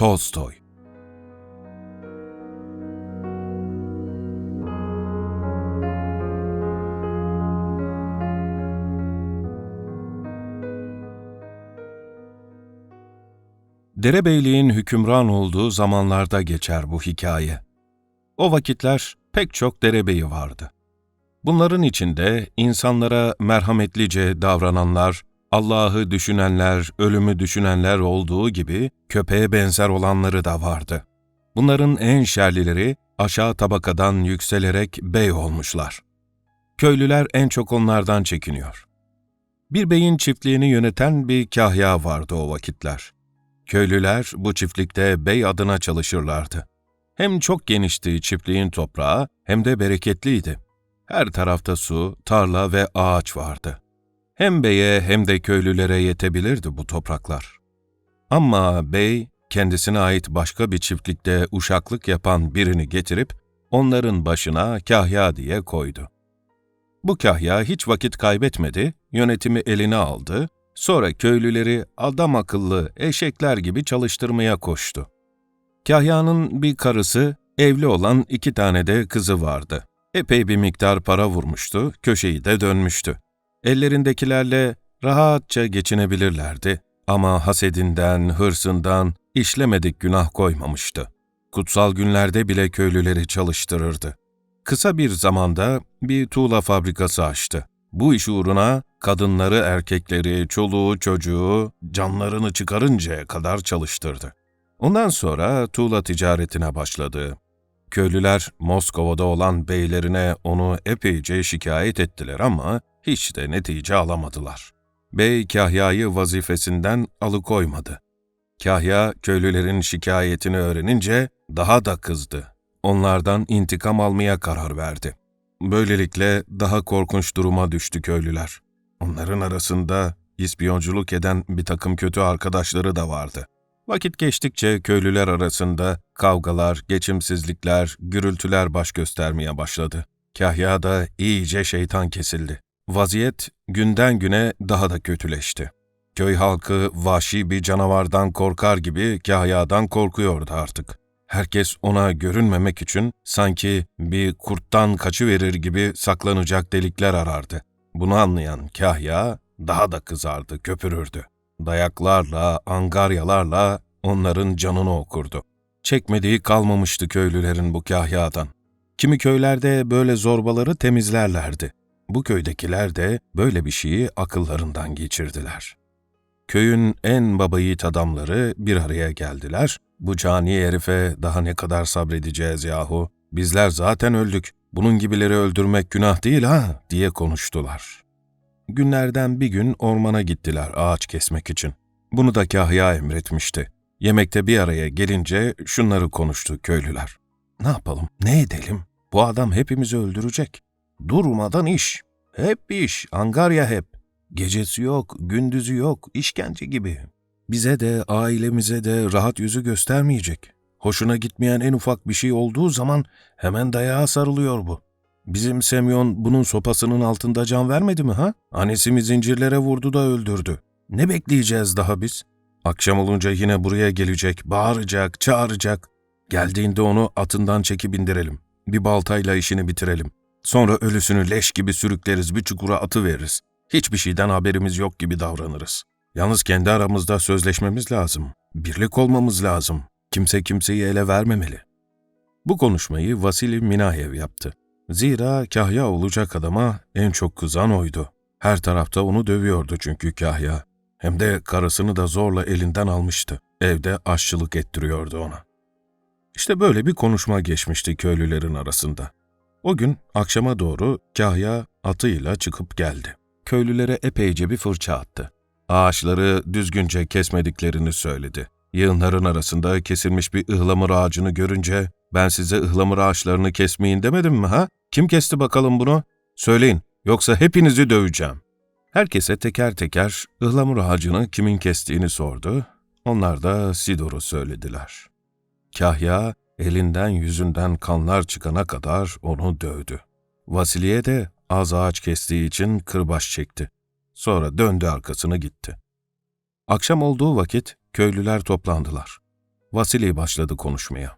Tolstoy Derebeyliğin hükümran olduğu zamanlarda geçer bu hikaye. O vakitler pek çok derebeyi vardı. Bunların içinde insanlara merhametlice davrananlar, Allah'ı düşünenler, ölümü düşünenler olduğu gibi köpeğe benzer olanları da vardı. Bunların en şerlileri aşağı tabakadan yükselerek bey olmuşlar. Köylüler en çok onlardan çekiniyor. Bir beyin çiftliğini yöneten bir kahya vardı o vakitler. Köylüler bu çiftlikte bey adına çalışırlardı. Hem çok genişti çiftliğin toprağı hem de bereketliydi. Her tarafta su, tarla ve ağaç vardı. Hem beye hem de köylülere yetebilirdi bu topraklar. Ama bey kendisine ait başka bir çiftlikte uşaklık yapan birini getirip onların başına kahya diye koydu. Bu kahya hiç vakit kaybetmedi, yönetimi eline aldı, sonra köylüleri adam akıllı eşekler gibi çalıştırmaya koştu. Kahya'nın bir karısı, evli olan iki tane de kızı vardı. Epey bir miktar para vurmuştu, köşeyi de dönmüştü. Ellerindekilerle rahatça geçinebilirlerdi ama hasedinden, hırsından işlemedik günah koymamıştı. Kutsal günlerde bile köylüleri çalıştırırdı. Kısa bir zamanda bir tuğla fabrikası açtı. Bu iş uğruna kadınları, erkekleri, çoluğu, çocuğu canlarını çıkarıncaya kadar çalıştırdı. Ondan sonra tuğla ticaretine başladı. Köylüler Moskova'da olan beylerine onu epeyce şikayet ettiler ama hiç de netice alamadılar. Bey Kahya'yı vazifesinden alıkoymadı. Kahya köylülerin şikayetini öğrenince daha da kızdı. Onlardan intikam almaya karar verdi. Böylelikle daha korkunç duruma düştü köylüler. Onların arasında ispiyonculuk eden bir takım kötü arkadaşları da vardı. Vakit geçtikçe köylüler arasında kavgalar, geçimsizlikler, gürültüler baş göstermeye başladı. Kahya da iyice şeytan kesildi. Vaziyet günden güne daha da kötüleşti. Köy halkı vahşi bir canavardan korkar gibi Kahya'dan korkuyordu artık. Herkes ona görünmemek için sanki bir kurttan kaçıverir gibi saklanacak delikler arardı. Bunu anlayan Kahya daha da kızardı, köpürürdü. Dayaklarla, angaryalarla onların canını okurdu. Çekmediği kalmamıştı köylülerin bu kahyadan. Kimi köylerde böyle zorbaları temizlerlerdi. Bu köydekiler de böyle bir şeyi akıllarından geçirdiler. Köyün en baba yiğit adamları bir araya geldiler. Bu cani herife daha ne kadar sabredeceğiz yahu? Bizler zaten öldük. Bunun gibileri öldürmek günah değil ha diye konuştular. Günlerden bir gün ormana gittiler ağaç kesmek için. Bunu da kahya emretmişti. Yemekte bir araya gelince şunları konuştu köylüler. Ne yapalım, ne edelim? Bu adam hepimizi öldürecek. Durmadan iş. Hep iş, angarya hep. Gecesi yok, gündüzü yok, işkence gibi. Bize de, ailemize de rahat yüzü göstermeyecek. Hoşuna gitmeyen en ufak bir şey olduğu zaman hemen dayağa sarılıyor bu. Bizim Semyon bunun sopasının altında can vermedi mi ha? Annesimi zincirlere vurdu da öldürdü. Ne bekleyeceğiz daha biz? Akşam olunca yine buraya gelecek, bağıracak, çağıracak. Geldiğinde onu atından çekip indirelim. Bir baltayla işini bitirelim. Sonra ölüsünü leş gibi sürükleriz, bir çukura atı veririz. Hiçbir şeyden haberimiz yok gibi davranırız. Yalnız kendi aramızda sözleşmemiz lazım. Birlik olmamız lazım. Kimse kimseyi ele vermemeli. Bu konuşmayı Vasili Minayev yaptı. Zira kahya olacak adama en çok kızan oydu. Her tarafta onu dövüyordu çünkü kahya. Hem de karısını da zorla elinden almıştı. Evde aşçılık ettiriyordu ona. İşte böyle bir konuşma geçmişti köylülerin arasında. O gün akşama doğru kahya atıyla çıkıp geldi. Köylülere epeyce bir fırça attı. Ağaçları düzgünce kesmediklerini söyledi. Yığınların arasında kesilmiş bir ıhlamur ağacını görünce ben size ıhlamur ağaçlarını kesmeyin demedim mi ha? Kim kesti bakalım bunu? Söyleyin yoksa hepinizi döveceğim. Herkese teker teker ıhlamur ağacını kimin kestiğini sordu. Onlar da Sidor'u söylediler. Kahya elinden yüzünden kanlar çıkana kadar onu dövdü. Vasiliye de az ağaç kestiği için kırbaç çekti. Sonra döndü arkasını gitti. Akşam olduğu vakit köylüler toplandılar. Vasili başladı konuşmaya.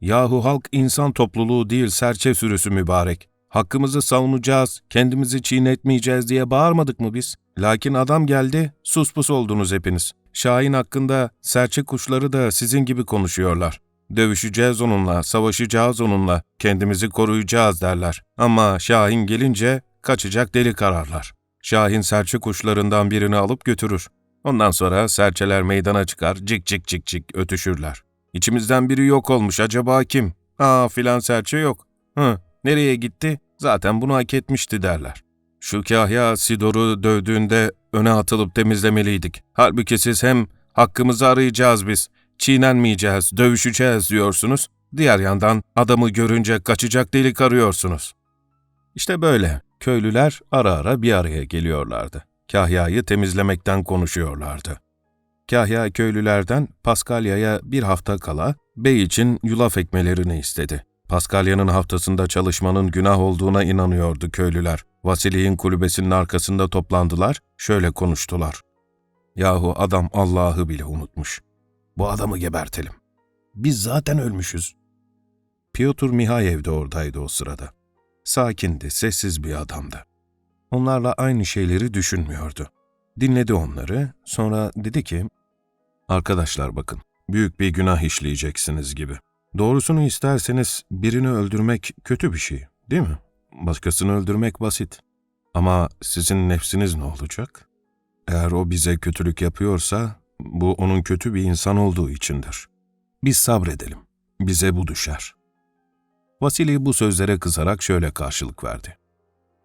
Yahu halk insan topluluğu değil serçe sürüsü mübarek. Hakkımızı savunacağız, kendimizi çiğnetmeyeceğiz diye bağırmadık mı biz? Lakin adam geldi, sus pus oldunuz hepiniz. Şahin hakkında serçe kuşları da sizin gibi konuşuyorlar. Dövüşeceğiz onunla, savaşacağız onunla, kendimizi koruyacağız derler. Ama Şahin gelince kaçacak deli kararlar. Şahin serçe kuşlarından birini alıp götürür. Ondan sonra serçeler meydana çıkar, cik cik cik cik ötüşürler. İçimizden biri yok olmuş, acaba kim? Aa filan serçe yok. Hı, nereye gitti? Zaten bunu hak etmişti derler. Şu kahya Sidor'u dövdüğünde öne atılıp temizlemeliydik. Halbuki siz hem hakkımızı arayacağız biz, çiğnenmeyeceğiz, dövüşeceğiz diyorsunuz. Diğer yandan adamı görünce kaçacak delik arıyorsunuz. İşte böyle. Köylüler ara ara bir araya geliyorlardı. Kahya'yı temizlemekten konuşuyorlardı. Kahya köylülerden Paskalya'ya bir hafta kala bey için yulaf ekmelerini istedi. Paskalya'nın haftasında çalışmanın günah olduğuna inanıyordu köylüler. Vasili'nin kulübesinin arkasında toplandılar, şöyle konuştular. Yahu adam Allah'ı bile unutmuş. Bu adamı gebertelim. Biz zaten ölmüşüz. Piotr Mihayev de oradaydı o sırada. Sakindi, sessiz bir adamdı. Onlarla aynı şeyleri düşünmüyordu. Dinledi onları, sonra dedi ki, Arkadaşlar bakın, büyük bir günah işleyeceksiniz gibi. Doğrusunu isterseniz birini öldürmek kötü bir şey, değil mi? Başkasını öldürmek basit. Ama sizin nefsiniz ne olacak? Eğer o bize kötülük yapıyorsa, bu onun kötü bir insan olduğu içindir. Biz sabredelim. Bize bu düşer. Vasili bu sözlere kızarak şöyle karşılık verdi.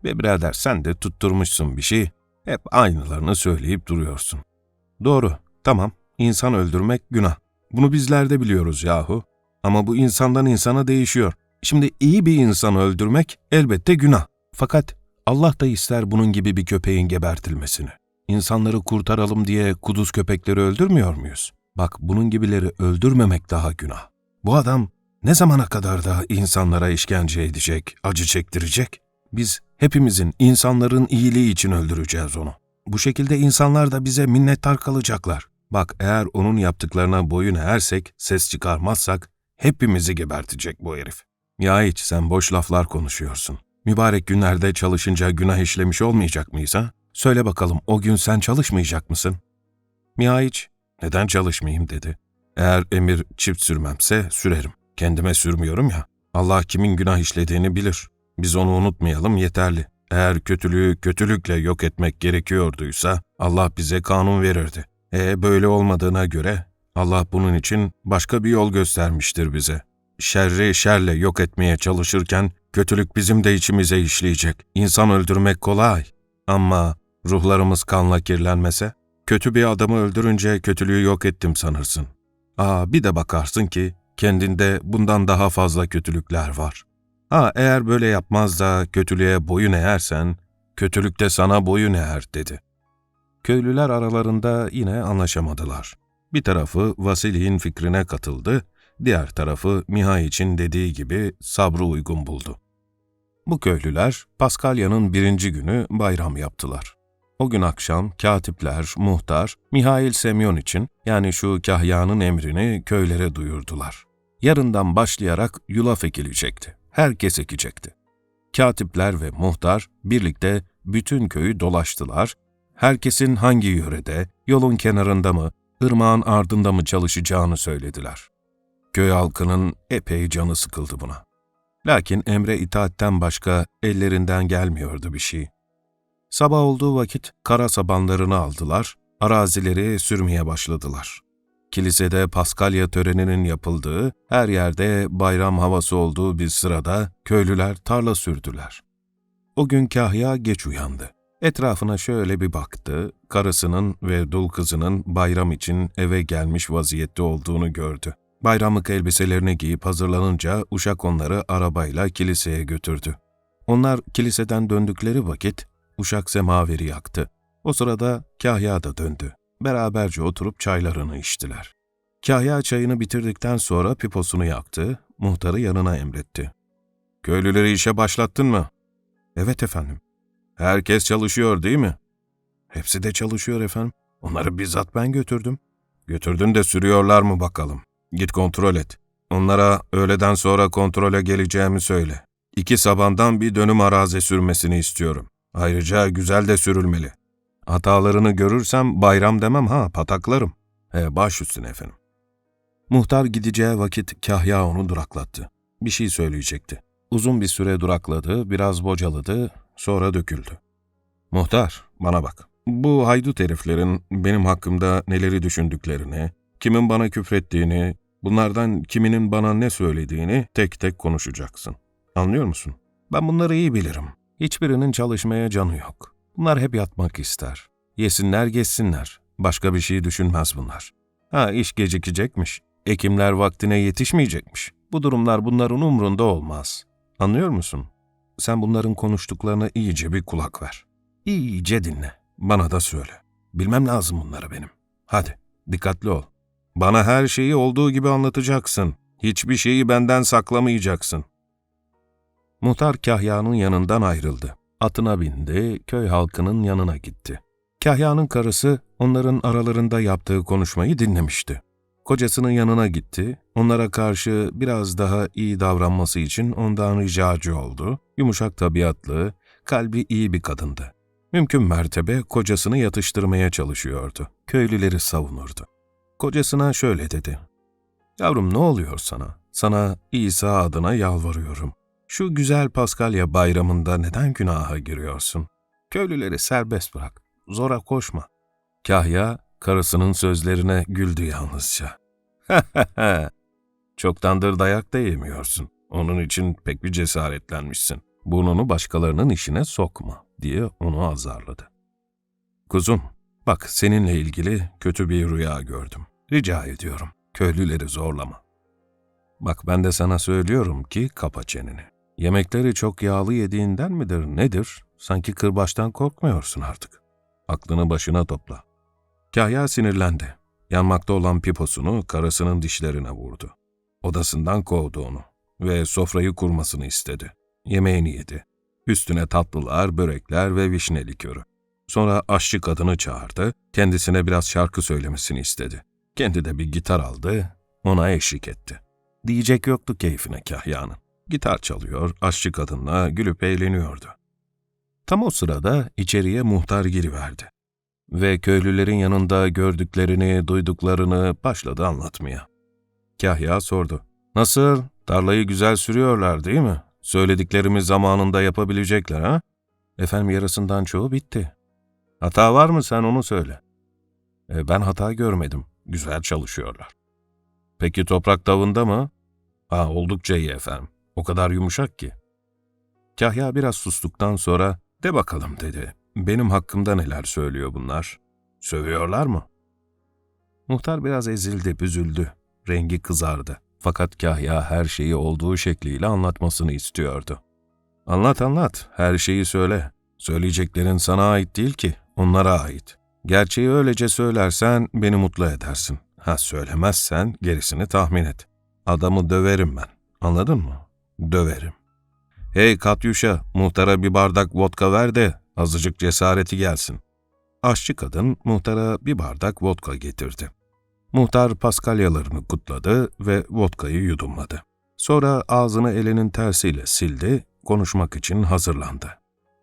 Ve birader sen de tutturmuşsun bir şey, hep aynılarını söyleyip duruyorsun. Doğru, tamam, insan öldürmek günah. Bunu bizler de biliyoruz yahu. Ama bu insandan insana değişiyor. Şimdi iyi bir insanı öldürmek elbette günah. Fakat Allah da ister bunun gibi bir köpeğin gebertilmesini. İnsanları kurtaralım diye kuduz köpekleri öldürmüyor muyuz? Bak bunun gibileri öldürmemek daha günah. Bu adam ne zamana kadar da insanlara işkence edecek, acı çektirecek? Biz hepimizin, insanların iyiliği için öldüreceğiz onu. Bu şekilde insanlar da bize minnettar kalacaklar. Bak eğer onun yaptıklarına boyun eğersek, ses çıkarmazsak hepimizi gebertecek bu herif. Ya hiç sen boş laflar konuşuyorsun. Mübarek günlerde çalışınca günah işlemiş olmayacak mıyız ha? Söyle bakalım o gün sen çalışmayacak mısın? Mihaiç, neden çalışmayayım dedi. Eğer emir çift sürmemse sürerim. Kendime sürmüyorum ya. Allah kimin günah işlediğini bilir. Biz onu unutmayalım yeterli. Eğer kötülüğü kötülükle yok etmek gerekiyorduysa Allah bize kanun verirdi. E böyle olmadığına göre Allah bunun için başka bir yol göstermiştir bize. Şerri şerle yok etmeye çalışırken kötülük bizim de içimize işleyecek. İnsan öldürmek kolay ama ruhlarımız kanla kirlenmese, kötü bir adamı öldürünce kötülüğü yok ettim sanırsın. Aa bir de bakarsın ki kendinde bundan daha fazla kötülükler var. Ha eğer böyle yapmaz da kötülüğe boyun eğersen, kötülük de sana boyun eğer dedi. Köylüler aralarında yine anlaşamadılar. Bir tarafı Vasili'nin fikrine katıldı, diğer tarafı Mihai için dediği gibi sabrı uygun buldu. Bu köylüler Paskalya'nın birinci günü bayram yaptılar. O gün akşam katipler, muhtar, Mihail Semyon için yani şu kahyanın emrini köylere duyurdular. Yarından başlayarak yulaf ekilecekti. Herkes ekecekti. Katipler ve muhtar birlikte bütün köyü dolaştılar. Herkesin hangi yörede, yolun kenarında mı, ırmağın ardında mı çalışacağını söylediler. Köy halkının epey canı sıkıldı buna. Lakin emre itaatten başka ellerinden gelmiyordu bir şey. Sabah olduğu vakit kara sabanlarını aldılar, arazileri sürmeye başladılar. Kilisede Paskalya töreninin yapıldığı, her yerde bayram havası olduğu bir sırada köylüler tarla sürdüler. O gün Kahya geç uyandı. Etrafına şöyle bir baktı, karısının ve dul kızının bayram için eve gelmiş vaziyette olduğunu gördü. Bayramlık elbiselerini giyip hazırlanınca uşak onları arabayla kiliseye götürdü. Onlar kiliseden döndükleri vakit uşak semaveri yaktı. O sırada Kahya da döndü. Beraberce oturup çaylarını içtiler. Kahya çayını bitirdikten sonra piposunu yaktı, muhtarı yanına emretti. Köylüleri işe başlattın mı? Evet efendim. Herkes çalışıyor değil mi? Hepsi de çalışıyor efendim. Onları bizzat ben götürdüm. Götürdün de sürüyorlar mı bakalım? Git kontrol et. Onlara öğleden sonra kontrole geleceğimi söyle. İki sabandan bir dönüm arazi sürmesini istiyorum. Ayrıca güzel de sürülmeli. Hatalarını görürsem bayram demem ha, pataklarım. He, baş üstüne efendim. Muhtar gideceği vakit Kahya onu duraklattı. Bir şey söyleyecekti. Uzun bir süre durakladı, biraz bocaladı, sonra döküldü. Muhtar, bana bak. Bu haydut heriflerin benim hakkımda neleri düşündüklerini, kimin bana küfrettiğini, bunlardan kiminin bana ne söylediğini tek tek konuşacaksın. Anlıyor musun? Ben bunları iyi bilirim. Hiçbirinin çalışmaya canı yok. Bunlar hep yatmak ister. Yesinler geçsinler. Başka bir şey düşünmez bunlar. Ha iş gecikecekmiş. Ekimler vaktine yetişmeyecekmiş. Bu durumlar bunların umrunda olmaz. Anlıyor musun? Sen bunların konuştuklarına iyice bir kulak ver. İyice dinle. Bana da söyle. Bilmem lazım bunları benim. Hadi, dikkatli ol. Bana her şeyi olduğu gibi anlatacaksın. Hiçbir şeyi benden saklamayacaksın. Muhtar Kahya'nın yanından ayrıldı. Atına bindi, köy halkının yanına gitti. Kahya'nın karısı onların aralarında yaptığı konuşmayı dinlemişti. Kocasının yanına gitti, onlara karşı biraz daha iyi davranması için ondan ricacı oldu. Yumuşak tabiatlı, kalbi iyi bir kadındı. Mümkün mertebe kocasını yatıştırmaya çalışıyordu. Köylüleri savunurdu. Kocasına şöyle dedi. Yavrum ne oluyor sana? Sana İsa adına yalvarıyorum. Şu güzel Paskalya bayramında neden günaha giriyorsun? Köylüleri serbest bırak. Zora koşma. Kahya karısının sözlerine güldü yalnızca. Çoktandır dayak da yemiyorsun. Onun için pek bir cesaretlenmişsin. Burnunu başkalarının işine sokma diye onu azarladı. Kuzum, bak seninle ilgili kötü bir rüya gördüm. Rica ediyorum, köylüleri zorlama. Bak ben de sana söylüyorum ki kapa çeneni. Yemekleri çok yağlı yediğinden midir nedir? Sanki kırbaçtan korkmuyorsun artık. Aklını başına topla. Kahya sinirlendi. Yanmakta olan piposunu karısının dişlerine vurdu. Odasından kovdu onu ve sofrayı kurmasını istedi. Yemeğini yedi. Üstüne tatlılar, börekler ve vişne likörü. Sonra aşçı kadını çağırdı, kendisine biraz şarkı söylemesini istedi. Kendi de bir gitar aldı, ona eşlik etti. Diyecek yoktu keyfine Kahya'nın. Gitar çalıyor, aşçı kadınla gülüp eğleniyordu. Tam o sırada içeriye muhtar giriverdi. Ve köylülerin yanında gördüklerini, duyduklarını başladı anlatmaya. Kahya sordu. Nasıl? Tarlayı güzel sürüyorlar değil mi? Söylediklerimiz zamanında yapabilecekler ha? Efendim yarısından çoğu bitti. Hata var mı sen onu söyle. E, ben hata görmedim. Güzel çalışıyorlar. Peki toprak davında mı? Ha oldukça iyi efendim. O kadar yumuşak ki. Kahya biraz sustuktan sonra de bakalım dedi. Benim hakkımda neler söylüyor bunlar? Sövüyorlar mı? Muhtar biraz ezildi, büzüldü. Rengi kızardı. Fakat Kahya her şeyi olduğu şekliyle anlatmasını istiyordu. Anlat anlat, her şeyi söyle. Söyleyeceklerin sana ait değil ki, onlara ait. Gerçeği öylece söylersen beni mutlu edersin. Ha söylemezsen gerisini tahmin et. Adamı döverim ben. Anladın mı? Döverim. Hey Katyuşa, muhtara bir bardak vodka ver de azıcık cesareti gelsin. Aşçı kadın muhtara bir bardak vodka getirdi. Muhtar paskalyalarını kutladı ve vodkayı yudumladı. Sonra ağzını elinin tersiyle sildi, konuşmak için hazırlandı.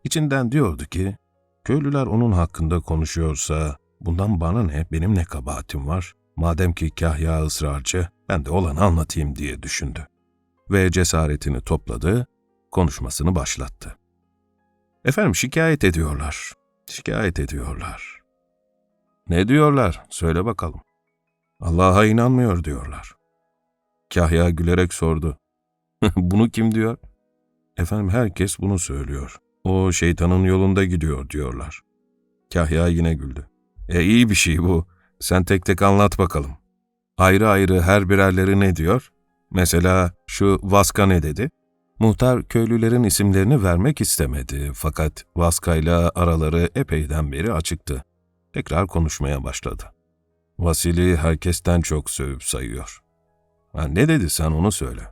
İçinden diyordu ki, köylüler onun hakkında konuşuyorsa, bundan bana ne, benim ne kabahatim var? Madem ki kahya ısrarcı, ben de olanı anlatayım diye düşündü. Ve cesaretini topladı, konuşmasını başlattı. Efendim şikayet ediyorlar, şikayet ediyorlar. Ne diyorlar? Söyle bakalım. Allah'a inanmıyor diyorlar. Kahya gülerek sordu. bunu kim diyor? Efendim herkes bunu söylüyor. O şeytanın yolunda gidiyor diyorlar. Kahya yine güldü. E iyi bir şey bu. Sen tek tek anlat bakalım. Ayrı ayrı her birerleri ne diyor? Mesela şu Vaska ne dedi? Muhtar köylülerin isimlerini vermek istemedi fakat Vaska'yla araları epeyden beri açıktı. Tekrar konuşmaya başladı. Vasili herkesten çok sövüp sayıyor. Ha, ne dedi sen onu söyle.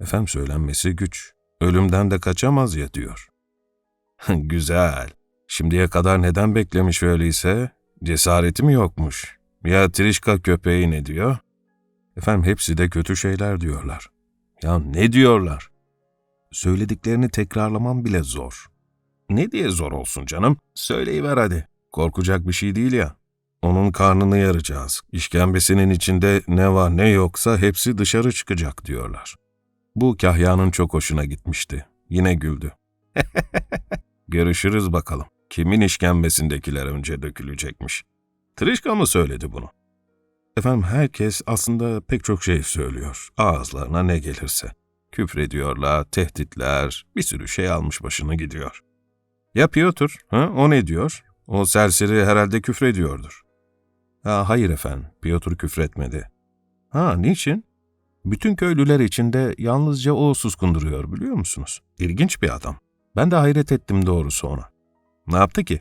Efendim söylenmesi güç. Ölümden de kaçamaz ya diyor. Güzel. Şimdiye kadar neden beklemiş öyleyse? Cesareti mi yokmuş? Ya Trişka köpeği ne diyor? Efendim hepsi de kötü şeyler diyorlar. Ya ne diyorlar? Söylediklerini tekrarlamam bile zor. Ne diye zor olsun canım? Söyleyiver hadi. Korkacak bir şey değil ya. Onun karnını yaracağız. İşkembesinin içinde ne var ne yoksa hepsi dışarı çıkacak diyorlar. Bu Kahya'nın çok hoşuna gitmişti. Yine güldü. Görüşürüz bakalım. Kimin işkembesindekiler önce dökülecekmiş? Trişka mı söyledi bunu? Efendim herkes aslında pek çok şey söylüyor. Ağızlarına ne gelirse. Küfrediyorlar, tehditler, bir sürü şey almış başını gidiyor. Ya Piotr, ha? o ne diyor? O serseri herhalde küfrediyordur. Ha, hayır efendim, Piotr küfretmedi. Ha, niçin? Bütün köylüler içinde yalnızca o suskunduruyor biliyor musunuz? İlginç bir adam. Ben de hayret ettim doğrusu ona. Ne yaptı ki?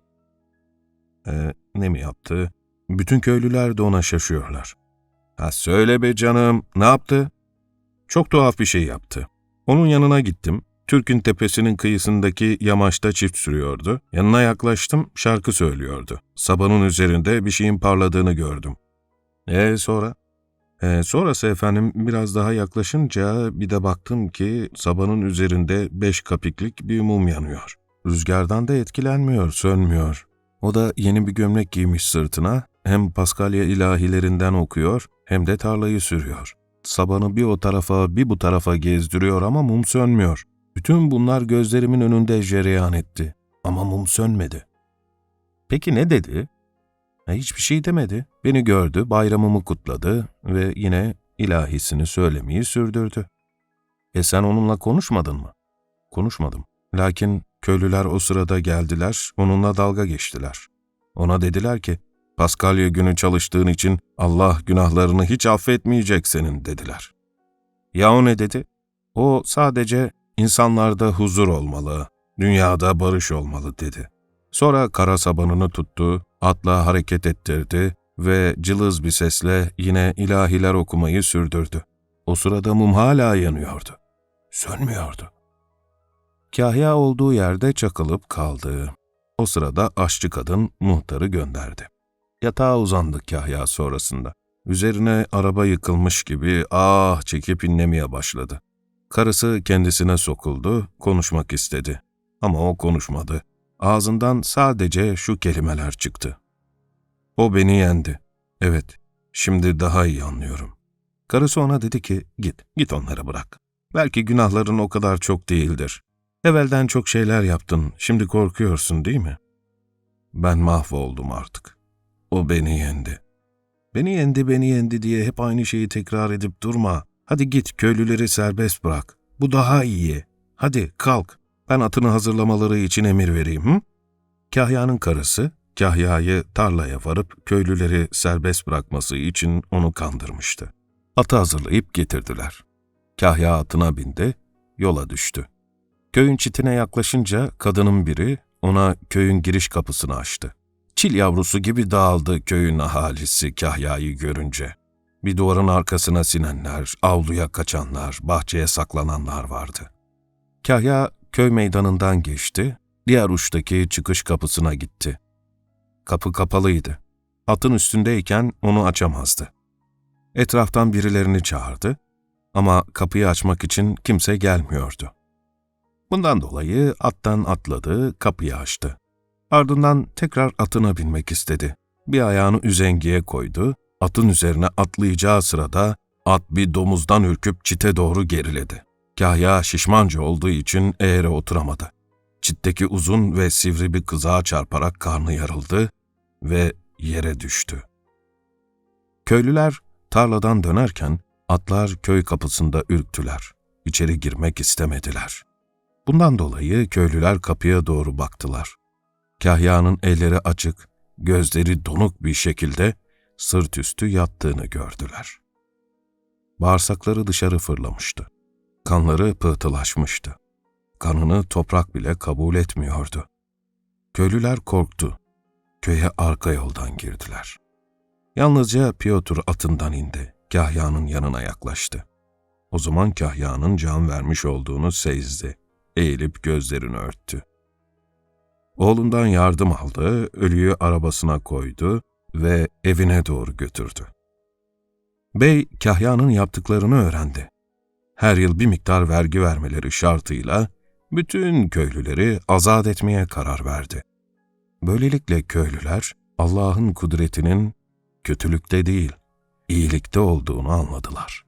Ee, ne mi yaptı? Bütün köylüler de ona şaşıyorlar. Ha söyle be canım, ne yaptı? Çok tuhaf bir şey yaptı. Onun yanına gittim. Türk'ün tepesinin kıyısındaki yamaçta çift sürüyordu. Yanına yaklaştım, şarkı söylüyordu. Sabanın üzerinde bir şeyin parladığını gördüm. E sonra? E, sonrası efendim biraz daha yaklaşınca bir de baktım ki sabanın üzerinde beş kapiklik bir mum yanıyor. Rüzgardan da etkilenmiyor, sönmüyor. O da yeni bir gömlek giymiş sırtına, hem Paskalya ilahilerinden okuyor hem de tarlayı sürüyor. Sabanı bir o tarafa bir bu tarafa gezdiriyor ama mum sönmüyor. Bütün bunlar gözlerimin önünde cereyan etti. Ama mum sönmedi. Peki ne dedi? Ha, hiçbir şey demedi. Beni gördü, bayramımı kutladı ve yine ilahisini söylemeyi sürdürdü. E sen onunla konuşmadın mı? Konuşmadım. Lakin köylüler o sırada geldiler, onunla dalga geçtiler. Ona dediler ki, Paskalya günü çalıştığın için Allah günahlarını hiç affetmeyecek senin dediler. Ya o ne dedi? O sadece insanlarda huzur olmalı, dünyada barış olmalı dedi. Sonra kara sabanını tuttu, atla hareket ettirdi ve cılız bir sesle yine ilahiler okumayı sürdürdü. O sırada mum hala yanıyordu. Sönmüyordu. Kahya olduğu yerde çakılıp kaldı. O sırada aşçı kadın muhtarı gönderdi. Yatağa uzandı Kahya sonrasında. Üzerine araba yıkılmış gibi ah çekip inlemeye başladı. Karısı kendisine sokuldu, konuşmak istedi. Ama o konuşmadı. Ağzından sadece şu kelimeler çıktı. O beni yendi. Evet, şimdi daha iyi anlıyorum. Karısı ona dedi ki, git, git onları bırak. Belki günahların o kadar çok değildir. Evvelden çok şeyler yaptın, şimdi korkuyorsun değil mi? Ben mahvoldum artık. O beni yendi. Beni yendi, beni yendi diye hep aynı şeyi tekrar edip durma. Hadi git köylüleri serbest bırak. Bu daha iyi. Hadi kalk. Ben atını hazırlamaları için emir vereyim. Hı? Kahya'nın karısı, Kahya'yı tarlaya varıp köylüleri serbest bırakması için onu kandırmıştı. Atı hazırlayıp getirdiler. Kahya atına bindi, yola düştü. Köyün çitine yaklaşınca kadının biri ona köyün giriş kapısını açtı. Çil yavrusu gibi dağıldı köyün ahalisi Kahya'yı görünce. Bir duvarın arkasına sinenler, avluya kaçanlar, bahçeye saklananlar vardı. Kahya köy meydanından geçti, diğer uçtaki çıkış kapısına gitti. Kapı kapalıydı. Atın üstündeyken onu açamazdı. Etraftan birilerini çağırdı ama kapıyı açmak için kimse gelmiyordu. Bundan dolayı attan atladı, kapıyı açtı. Ardından tekrar atına binmek istedi. Bir ayağını üzengiye koydu, atın üzerine atlayacağı sırada at bir domuzdan ürküp çite doğru geriledi. Kahya şişmanca olduğu için eğre oturamadı. Çitteki uzun ve sivri bir kızağa çarparak karnı yarıldı ve yere düştü. Köylüler tarladan dönerken atlar köy kapısında ürktüler. İçeri girmek istemediler. Bundan dolayı köylüler kapıya doğru baktılar. Kahya'nın elleri açık, gözleri donuk bir şekilde sırt üstü yattığını gördüler. Bağırsakları dışarı fırlamıştı. Kanları pıhtılaşmıştı. Kanını toprak bile kabul etmiyordu. Köylüler korktu. Köye arka yoldan girdiler. Yalnızca Piotr atından indi. Kahya'nın yanına yaklaştı. O zaman Kahya'nın can vermiş olduğunu sezdi. Eğilip gözlerini örttü. Oğlundan yardım aldı, ölüyü arabasına koydu ve evine doğru götürdü. Bey, Kahya'nın yaptıklarını öğrendi. Her yıl bir miktar vergi vermeleri şartıyla bütün köylüleri azat etmeye karar verdi. Böylelikle köylüler Allah'ın kudretinin kötülükte değil, iyilikte olduğunu anladılar.